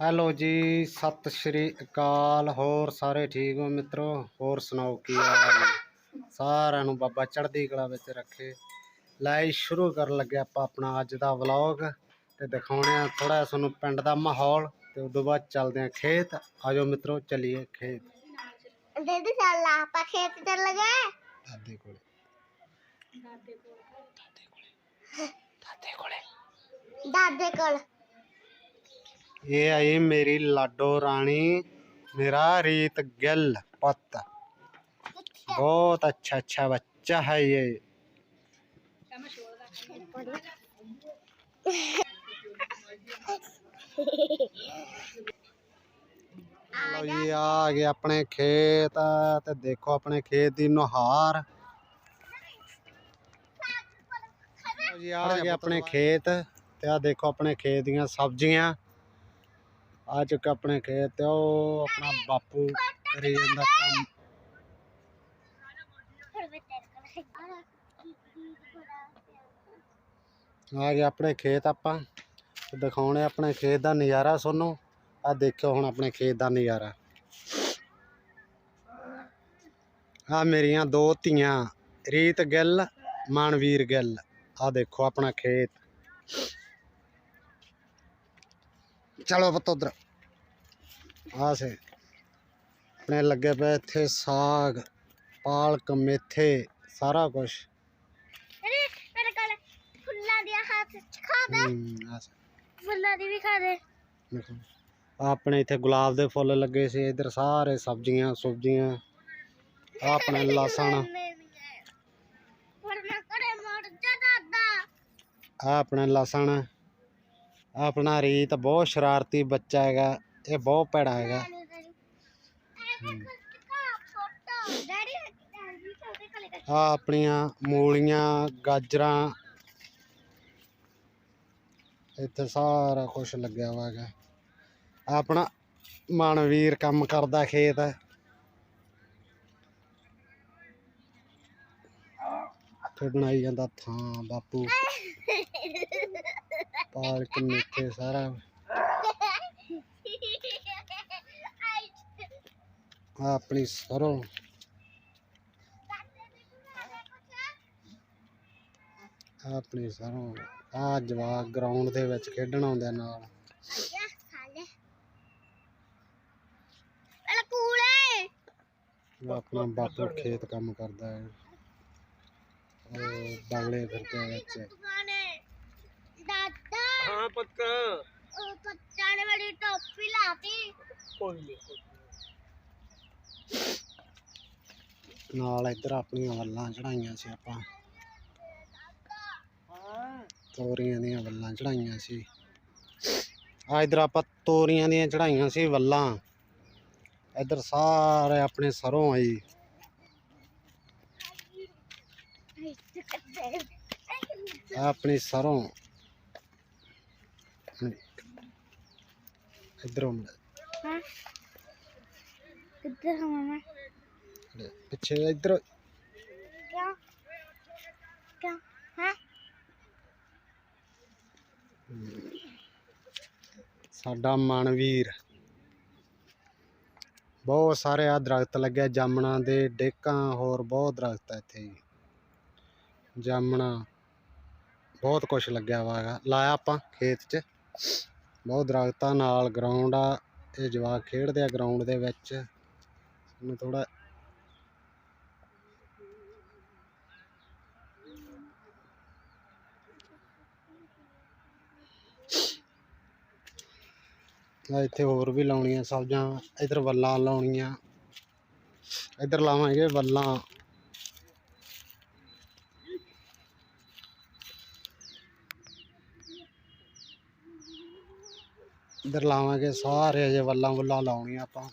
Hello ਜੀ ਸਤਿ ਸ਼੍ਰੀ ਅਕਾਲ। ਹੋਰ ਸਾਰੇ ਠੀਕ ਹੋ ਮਿੱਤਰੋ? ਹੋਰ ਸੁਣਾਓ ਕੀ ਹਾਲ ਹੈ ਸਾਰਿਆਂ ਨੂੰ ਬਾਬਾ ਚੜ੍ਹਦੀ ਕਲਾ ਵਿੱਚ ਰੱਖੇ। ਲੈ ਸ਼ੁਰੂ ਕਰਨ ਲੱਗੇ ਆਪਾਂ ਆਪਣਾ ਅੱਜ ਦਾ ਵਲੌਗ ਤੇ ਦਿਖਾਉਣੇ ਆ ਥੋੜਾ ਤੁਹਾਨੂੰ ਪਿੰਡ ਦਾ ਮਾਹੌਲ ਤੇ ਉਦੋਂ ਬਾਅਦ ਚੱਲਦੇ ਆ ਖੇਤ। ਆਜੋ ਮਿੱਤਰੋ ਚੱਲੀਏ ਖੇਤ। ਦੀਦੀ ਚੱਲ ਆਪਾਂ ਖੇਤ ਚੱਲ ਗਏ ਦਾਦੇ ਕੋਲੇ। ਦਾਦੇ ਕੋਲੇ। ਦਾਦੇ ਕੋਲ। ਇਹ ਆਈ ਮੇਰੀ ਲਾਡੋ ਰਾਣੀ ਮੇਰਾ ਰੀਤ ਗਿੱਲ ਪੁੱਤ। ਬਹੁਤ ਅੱਛਾ ਅੱਛਾ ਬੱਚਾ ਹੈ ਇਹ। ਲੋ ਜੀ ਆ ਗਏ ਆਪਣੇ ਖੇਤ ਤੇ ਦੇਖੋ ਆਪਣੇ ਖੇਤ ਦੀ ਨੁਹਾਰ। ਲੋ ਜੀ ਆ ਗਏ ਆਪਣੇ ਖੇਤ ਤੇ ਆ ਦੇਖੋ ਆਪਣੇ ਖੇਤ ਦੀਆਂ ਸਬਜ਼ੀਆਂ। ਆ ਚੁੱਕਾ ਆਪਣੇ ਖੇਤ ਤੇ ਉਹ ਆਪਣਾ ਬਾਪੂ ਕਰੀ ਜਾਂਦਾ ਕੰਮ। ਆ ਗਏ ਆਪਣੇ ਖੇਤ ਆਪਾਂ। ਦਿਖਾਉਣੇ ਆਪਣੇ ਖੇਤ ਦਾ ਨਜ਼ਾਰਾ ਤੁਹਾਨੂੰ। ਆ ਦੇਖਿਓ ਹੁਣ ਆਪਣੇ ਖੇਤ ਦਾ ਨਜ਼ਾਰਾ। ਆ ਮੇਰੀਆਂ ਦੋ ਧੀਆਂ ਰੀਤ ਗਿੱਲ ਮਨਵੀਰ ਗਿੱਲ। ਆ ਦੇਖੋ ਆਪਣਾ ਖੇਤ। ਚਲੋ ਪੁੱਤ ਉਧਰ। ਆ ਸੇ ਆਪਣੇ ਲੱਗੇ ਪਏ ਇੱਥੇ ਸਾਗ ਪਾਲਕ ਮੇਥੇ ਸਾਰਾ ਕੁਝ ਮੇਰੇ ਕੋਲ ਫੁੱਲਾਂ ਦੀਆਂ ਹੱਥ ਚ ਖਾ ਦੇ। ਆ ਸੇ ਫੁੱਲਾਂ ਦੀ ਵੀ ਖਾ ਦੇ। ਦੇਖੋ ਆਹ ਆਪਣੇ ਇੱਥੇ ਗੁਲਾਬ ਦੇ ਫੁੱਲ ਲੱਗੇ ਸੀ। ਇਧਰ ਸਾਰੇ ਸਬਜ਼ੀਆਂ ਸੁਬਜ਼ੀਆਂ ਆਪਣੇ ਲਸਣ। ਆ ਆਪਣਾ ਲਸਣ। ਆਪਣਾ ਰੀਤ ਬਹੁਤ ਸ਼ਰਾਰਤੀ ਬੱਚਾ ਹੈਗਾ, ਇਹ ਬਹੁਤ ਭੈੜਾ ਹੈਗਾ। ਆ ਆਪਣੀਆਂ ਮੂਲੀਆਂ, ਗਾਜਰਾਂ, ਇੱਥੇ ਸਾਰਾ ਕੁਝ ਲੱਗਿਆ ਹੋਇਆ ਹੈਗਾ। ਆਹ ਆਪਣਾ ਮਨਵੀਰ ਕੰਮ ਕਰਦਾ ਖੇਤ। ਇੱਥੇ ਬਣਾਈ ਜਾਂਦਾ ਥਾਂ, ਬਾਪੂ। ਪਾਲਕ ਮੇਥੇ ਸਾਰਾ। ਆਹ ਆਪਣੀ ਸਰੋਂ। ਆਪਣੀ ਸਰੋਂ। ਆ ਜਵਾਕ ਗਰਾਊਂਡ ਦੇ ਵਿੱਚ ਖੇਡਣ ਆਉਂਦੇ ਨਾਲ। ਆਪਣਾ ਬਾਪੂ ਖੇਤ ਕੰਮ ਕਰਦਾ ਹੈ। ਉਹ ਫਿਰਦੇ ਵਿੱਚ। ਹਾਂ ਪੁੱਤ ਉਹ ਪੱਤਾ ਨੇ ਬੜੀ ਟੋਪੀ ਲਾਤੀ। ਕੋਈ ਨਹੀਂ ਨਾਲ ਇੱਧਰ ਆਪਣੀਆਂ ਵੱਲਾਂ ਚੜਾਈਆਂ ਸੀ ਆਪਾਂ। ਤੋਰੀਆਂ ਦੀਆਂ ਵੱਲਾਂ ਚੜਾਈਆਂ ਸੀ। ਆ ਇੱਧਰ ਆਪਾਂ ਤੋਰੀਆਂ ਦੀਆਂ ਚੜਾਈਆਂ ਸੀ ਵੱਲਾਂ। ਇੱਧਰ ਸਾਰੇ ਆਪਣੇ ਸਰੋਂ ਆਈ। ਆਪਣੀ ਸਰੋਂ। ਇੱਧਰੋਂ ਹਾਂ ਕਿੱਧਰ ਹਾਂ ਮਮਾ ਪਿੱਛੇ ਇੱਧਰ ਕਿਉਂ ਕਿਉਂ ਹਾਂ ਸਾਡਾ ਮਨਵੀਰ ਬਹੁਤ ਸਾਰੇ ਆ ਦਰਖਤ ਲੱਗੇ ਜਾਮਣਾ ਦੇ ਡੇਕਾਂ ਹੋਰ ਬਹੁਤ ਦਰਖਤ ਆ ਇੱਥੇ ਜਾਮਣਾ ਬਹੁਤ ਕੁਝ ਲੱਗਿਆ ਵਾ ਹੈਗਾ ਲਾਇਆ ਆਪਾਂ ਖੇਤ 'ਚ ਬਹੁਤ ਦਰਖਤਾਂ ਨਾਲ ਗਰਾਊਂਡ ਆ, ਇਹ ਜਵਾਕ ਖੇਡਦੇ ਆ ਗਰਾਊਂਡ ਦੇ ਵਿੱਚ। ਇਹਨੂੰ ਥੋੜਾ ਆ ਇੱਥੇ ਹੋਰ ਵੀ ਲਾਉਣੀਆਂ ਸਬਜ਼ਾਂ, ਇਧਰ ਵੱਲਾਂ ਲਾਉਣੀਆਂ। ਇਧਰ ਲਾਵਾਂਗੇ ਵੱਲਾਂ। ਇੱਧਰ ਲਾਵਾਂਗੇ, ਸਾਰੇ ਅਜੇ ਵੱਲਾਂ ਵੁੱਲਾਂ ਲਾਉਣੀਆਂ ਆਪਾਂ।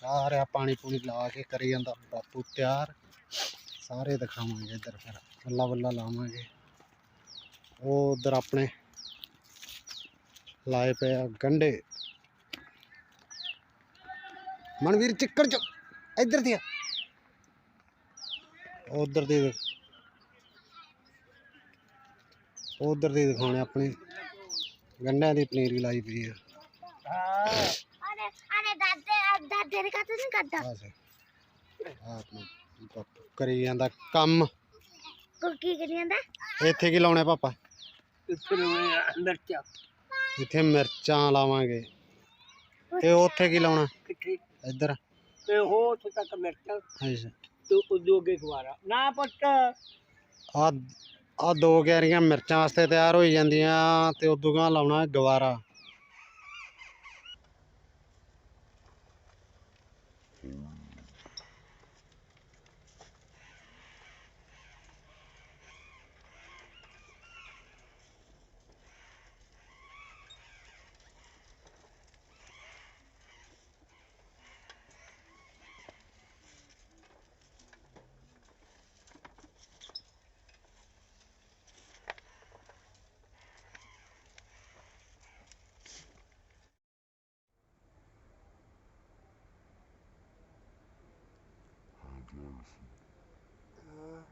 ਸਾਰੇ ਪਾਣੀ ਪੂਣੀ ਲਾ ਕੇ ਕਰੀ ਜਾਂਦਾ, ਬਾਪੂ ਤਿਆਰ। ਸਾਰੇ ਦਿਖਾਵਾਂਗੇ ਇੱਧਰ ਫਿਰ, ਵੱਲਾਂ ਵੱਲਾਂ ਲਾਵਾਂਗੇ। ਉਹ ਉਧਰ ਆਪਣੇ ਲਾਏ ਪਏ ਆ ਗੰਢੇ। ਮਨਵੀਰ, ਚਿੱਕੜ ਚ, ਇੱਧਰ ਦੀ ਉਧਰ ਦੀ ਉਧਰ ਦੀ ਦਿਖਾਉਣੇ ਆਪਣੇ। ਗੰਢਿਆਂ ਦੀ ਪਨੀਰੀ ਲਾਈ ਪਈ ਆ। ਹਾਂ ਅਰੇ ਅਰੇ ਦਾਦੇ ਦਾਦੇ ਨੇ ਕਹਤਾ ਨਹੀਂ ਕਰਦਾ ਬਸ ਆਹ ਆਪਣਾ ਬਾਪੂ ਕਰੀ ਜਾਂਦਾ ਕੰਮ ਕੁਕੀ ਕਰੀ ਜਾਂਦਾ ਇੱਥੇ ਕੀ ਲਾਉਣਾ ਪਾਪਾ ਇੱਥੇ ਲਾਉਣੇ ਆ ਮਿਰਚਾਂ ਇੱਥੇ ਮਿਰਚਾਂ ਲਾਵਾਂਗੇ ਤੇ ਉੱਥੇ ਕੀ ਲਾਉਣਾ ਕਿੱਥੇ ਇੱਧਰ ਤੇ ਉਹ ਉੱਥੇ ਤੱਕ ਮਿਰਚਾਂ ਅੱਛਾ ਤੇ ਉਦੋਂ ਅੱਗੇ ਗਵਾਰਾ ਨਾ ਪੁੱਤ ਆ ਆ ਦੋ ਗੈਰੀਆਂ ਮਿਰਚਾਂ ਵਾਸਤੇ ਤਿਆਰ ਹੋਈ ਜਾਂਦੀਆਂ ਤੇ ਉਦੋਂ ਗਾਂ ਲਾਉਣਾ ਗਵਾਰਾ Джонсон. А.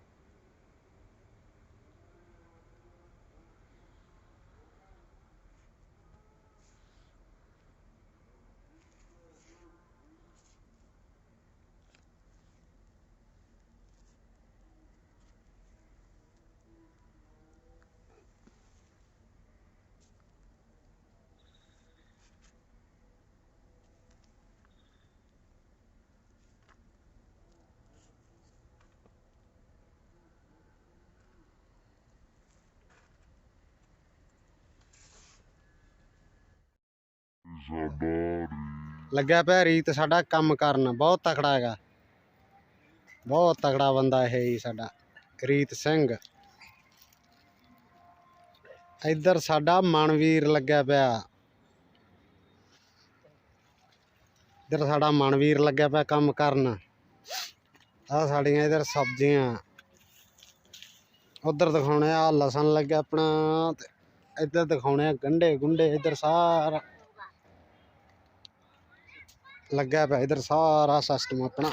ਲੱਗਿਆ ਪਿਆ ਰੀਤ ਸਾਡਾ ਕੰਮ ਕਰਨ, ਬਹੁਤ ਤਕੜਾ ਹੈਗਾ। ਬਹੁਤ ਤਕੜਾ ਬੰਦਾ ਇਹ ਹੀ ਸਾਡਾ, ਰੀਤ ਸਿੰਘ। ਇੱਧਰ ਸਾਡਾ ਮਨਵੀਰ ਲੱਗਿਆ ਪਿਆ। ਇੱਧਰ ਸਾਡਾ ਮਨਵੀਰ ਲੱਗਿਆ ਪਿਆ ਕੰਮ ਕਰਨ। ਆ ਸਾਡੀਆਂ ਇੱਧਰ ਸਬਜ਼ੀਆਂ। ਉਧਰ ਦਿਖਾਉਣੇ ਆ ਲਸਣ ਲੱਗਿਆ ਆਪਣਾ ਇੱਧਰ ਦਿਖਾਉਣੇ ਆ ਗੰਢੇ ਗੁੰਡੇ ਇੱਧਰ ਸਾਰਾ ਲੱਗਿਆ ਪਿਆ ਇੱਧਰ ਸਾਰਾ ਸਿਸਟਮ ਆਪਣਾ।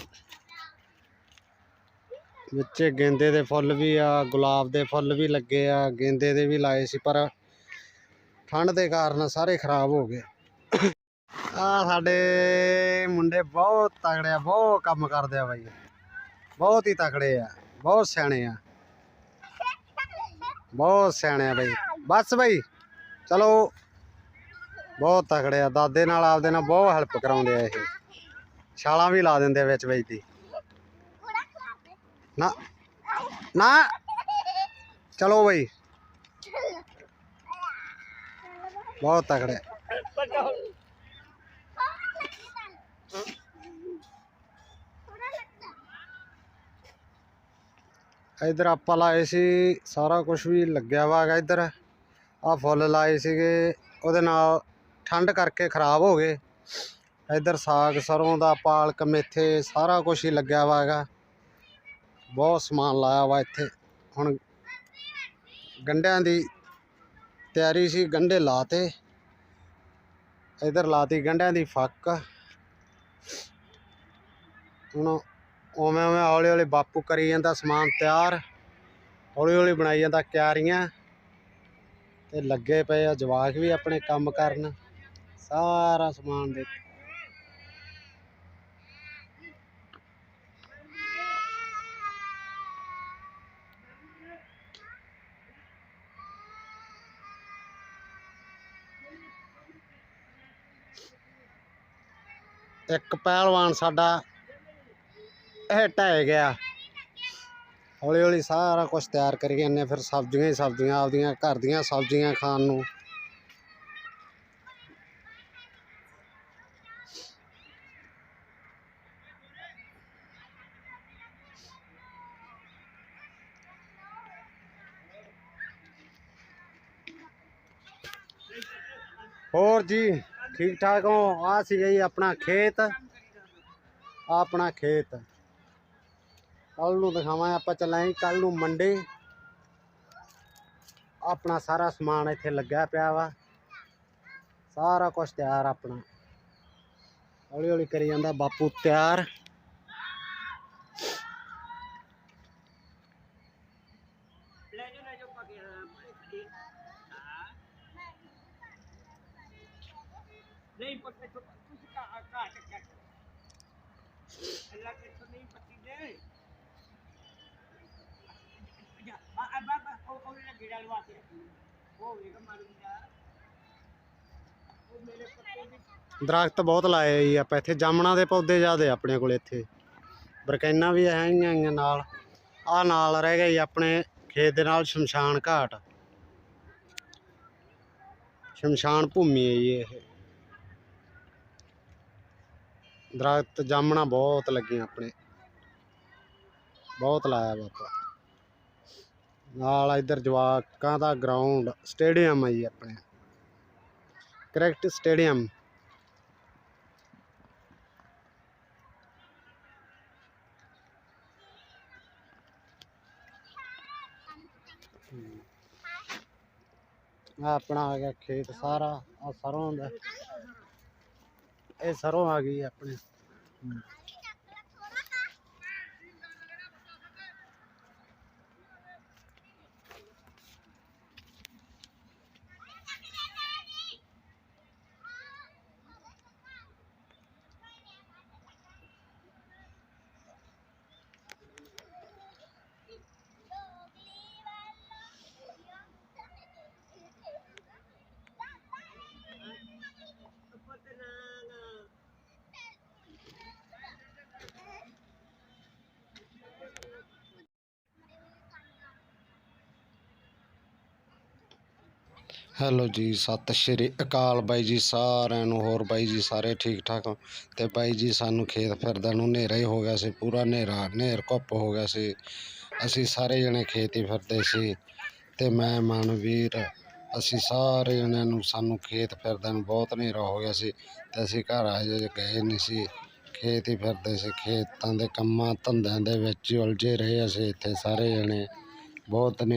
ਵਿੱਚ ਗੇਂਦੇ ਦੇ ਫੁੱਲ ਵੀ ਆ, ਗੁਲਾਬ ਦੇ ਫੁੱਲ ਵੀ ਲੱਗੇ ਆ, ਗੇਂਦੇ ਦੇ ਵੀ ਲਾਏ ਸੀ, ਪਰ ਠੰਡ ਦੇ ਕਾਰਨ ਸਾਰੇ ਖਰਾਬ ਹੋ ਗਏ। ਆ ਸਾਡੇ ਮੁੰਡੇ ਬਹੁਤ ਤਗੜੇ ਆ, ਬਹੁਤ ਕੰਮ ਕਰਦੇ ਆ ਬਾਈ। ਬਹੁਤ ਹੀ ਤਕੜੇ ਆ, ਬਹੁਤ ਸਿਆਣੇ ਆ। ਬਹੁਤ ਸਿਆਣੇ ਆ ਬਾਈ। ਬਸ ਬਾਈ, ਚਲੋ। ਬਹੁਤ ਤਕੜੇ ਆ, ਦਾਦੇ ਨਾਲ ਆਪਦੇ ਨਾਲ ਬਹੁਤ ਹੈਲਪ ਕਰਾਉਂਦੇ ਆ ਇਹ। ਛਾਲਾਂ ਵੀ ਲਾ ਦਿੰਦੇ ਵਿੱਚ ਵਿੱਚ ਦੀ। ਨਾ ਨਾ। ਚਲੋ ਬਈ। ਬਹੁਤ ਤਕੜੇ। ਇੱਧਰ ਆਪਾਂ ਲਾਏ ਸੀ ਸਾਰਾ ਕੁਝ ਵੀ ਲੱਗਿਆ ਵਾ ਹੈਗਾ ਇੱਧਰ। ਆ ਫੁੱਲ ਲਾਏ ਸੀਗੇ ਉਹਦੇ ਨਾਲ ਠੰਡ ਕਰਕੇ ਖਰਾਬ ਹੋ ਗਏ। ਇੱਧਰ ਸਾਗ ਸਰੋਂ ਦਾ ਪਾਲਕ, ਮੇਥੇ, ਸਾਰਾ ਕੁਝ ਹੀ ਲੱਗਿਆ ਵਾ ਹੈਗਾ। ਬਹੁਤ ਸਮਾਨ ਲਾਇਆ ਵਾ ਇੱਥੇ। ਹੁਣ ਗੰਢਿਆਂ ਦੀ ਤਿਆਰੀ ਸੀ, ਗੰਢੇ ਲਾਤੇ। ਇੱਧਰ ਲਾਤੀ ਗੰਢਿਆਂ ਦੀ ਫੱਕ। ਹੁਣ ਉਵੇਂ ਉਵੇਂ ਹੌਲੀ ਹੌਲੀ ਬਾਪੂ ਕਰੀ ਜਾਂਦਾ ਸਮਾਨ ਤਿਆਰ। ਹੌਲੀ ਹੌਲੀ ਬਣਾਈ ਜਾਂਦਾ ਕਿਆਰੀਆਂ। ਤੇ ਲੱਗੇ ਪਏ ਆ ਜਵਾਕ ਵੀ ਆਪਣੇ ਕੰਮ ਕਰਨ। ਸਾਰਾ ਸਮਾਨ ਦੇ ਇੱਕ ਪਹਿਲਵਾਨ ਸਾਡਾ ਇਹ ਢਹਿ ਗਿਆ। ਹੌਲੀ ਹੌਲੀ ਸਾਰਾ ਕੁਝ ਤਿਆਰ ਕਰੀ ਜਾਂਦੇ ਫਿਰ ਸਬਜ਼ੀਆਂ ਹੀ ਸਬਜ਼ੀਆਂ, ਆਪਦੀਆਂ ਘਰ ਦੀਆਂ ਸਬਜ਼ੀਆਂ ਖਾਣ ਨੂੰ। ਹੋਰ ਜੀ। ਠੀਕ ਠਾਕ ਹੋ? ਆ ਸੀਗਾ ਜੀ ਆਪਣਾ ਖੇਤ। ਆਹ ਆਪਣਾ ਖੇਤ। ਕੱਲ ਨੂੰ ਦਿਖਾਵਾਂ ਆਪਾਂ ਚੱਲਾਂਗੇ ਕੱਲ ਨੂੰ ਮੰਡੇ। ਆਪਣਾ ਸਾਰਾ ਸਮਾਨ ਇੱਥੇ ਲੱਗਿਆ ਪਿਆ ਵਾ। ਸਾਰਾ ਕੁਝ ਤਿਆਰ ਆਪਣਾ। ਹੌਲੀ ਹੌਲੀ ਕਰੀ ਜਾਂਦਾ ਬਾਪੂ ਤਿਆਰ। ਅੱਲਾ ਕੇ ਤੋਂ ਨਹੀਂ ਪੱਤੀ ਦੇ। ਜਾ ਆ ਆ ਬਾਬਾ ਉਹ ਉਹ ਨਾ ਗਿੜਾ ਲਵਾ ਕੇ ਉਹ ਵੇਖ ਮਾਰੂਗਾ ਉਹ ਮੇਰੇ ਪੱਤੇ ਦੀ ਦਰਖਤ ਬਹੁਤ ਲਾਏ ਜੀ ਆਪਾਂ ਇੱਥੇ, ਜਾਮਣਾ ਦੇ ਪੌਦੇ ਜ਼ਿਆਦੇ ਆਪਣੇ ਕੋਲ ਇੱਥੇ। ਬਰਕੈਨਾ ਵੀ ਹੈਗੀਆਂ ਆਈਆਂ ਨਾਲ। ਆ ਨਾਲ ਰਹਿ ਗਿਆ ਜੀ ਆਪਣੇ ਖੇਤ ਦੇ ਨਾਲ ਸ਼ਮਸ਼ਾਨ ਘਾਟ। ਸ਼ਮਸ਼ਾਨ ਭੂਮੀ ਹੈ ਜੀ ਇਹ। ਦਰਖਤ ਜਾਮਣਾ ਬਹੁਤ ਲੱਗੀਆਂ ਆਪਣੇ। ਬਹੁਤ ਲਾਇਆ ਬਾਪਾ ਨਾਲ ਇੱਧਰ ਜਵਾਕਾਂ ਦਾ ਗਰਾਊਂਡ ਸਟੇਡੀਅਮ ਹੈ ਜੀ ਆਪਣੇ। ਕ੍ਰਿਕਟ ਸਟੇਡੀਅਮ ਆ ਆਪਣਾ ਆ ਗਿਆ ਖੇਤ ਸਾਰਾ ਆ ਸਰੋਂ ਦਾ। ਇਹ ਸਰੋਂ ਆ ਗਈ ਆਪਣੇ। ਹੈਲੋ ਜੀ, ਸਤਿ ਸ਼੍ਰੀ ਅਕਾਲ ਬਾਈ ਜੀ, ਸਾਰਿਆਂ ਨੂੰ, ਹੋਰ ਬਾਈ ਜੀ ਸਾਰੇ ਠੀਕ ਠਾਕ ਹੋ? ਤੇ ਬਾਈ ਜੀ, ਸਾਨੂੰ ਖੇਤ ਫਿਰਦਿਆਂ ਨੂੰ ਹਨੇਰਾ ਹੀ ਹੋ ਗਿਆ ਸੀ, ਪੂਰਾ ਹਨੇਰਾ, ਹਨੇਰ ਘੁੱਪ ਹੋ ਗਿਆ ਸੀ। ਅਸੀਂ ਸਾਰੇ ਜਣੇ ਖੇਤ ਹੀ ਫਿਰਦੇ ਸੀ ਤੇ ਮੈਂ, ਮਨਵੀਰ, ਅਸੀਂ ਸਾਰੇ ਜਣਿਆਂ ਨੂੰ, ਸਾਨੂੰ ਖੇਤ ਫਿਰਦਿਆਂ ਨੂੰ ਬਹੁਤ ਹਨੇਰਾ ਹੋ ਗਿਆ ਸੀ ਤੇ ਅਸੀਂ ਘਰ ਅਜੇ ਗਏ ਨਹੀਂ ਸੀ। ਖੇਤ ਹੀ ਫਿਰਦੇ ਸੀ, ਖੇਤਾਂ ਦੇ ਕੰਮਾਂ ਧੰਦਿਆਂ ਦੇ ਵਿੱਚ ਹੀ ਉਲਝੇ ਰਹੇ ਅਸੀਂ ਇੱਥੇ ਸਾਰੇ ਜਣੇ। ਬਹੁਤ ਹਨੇ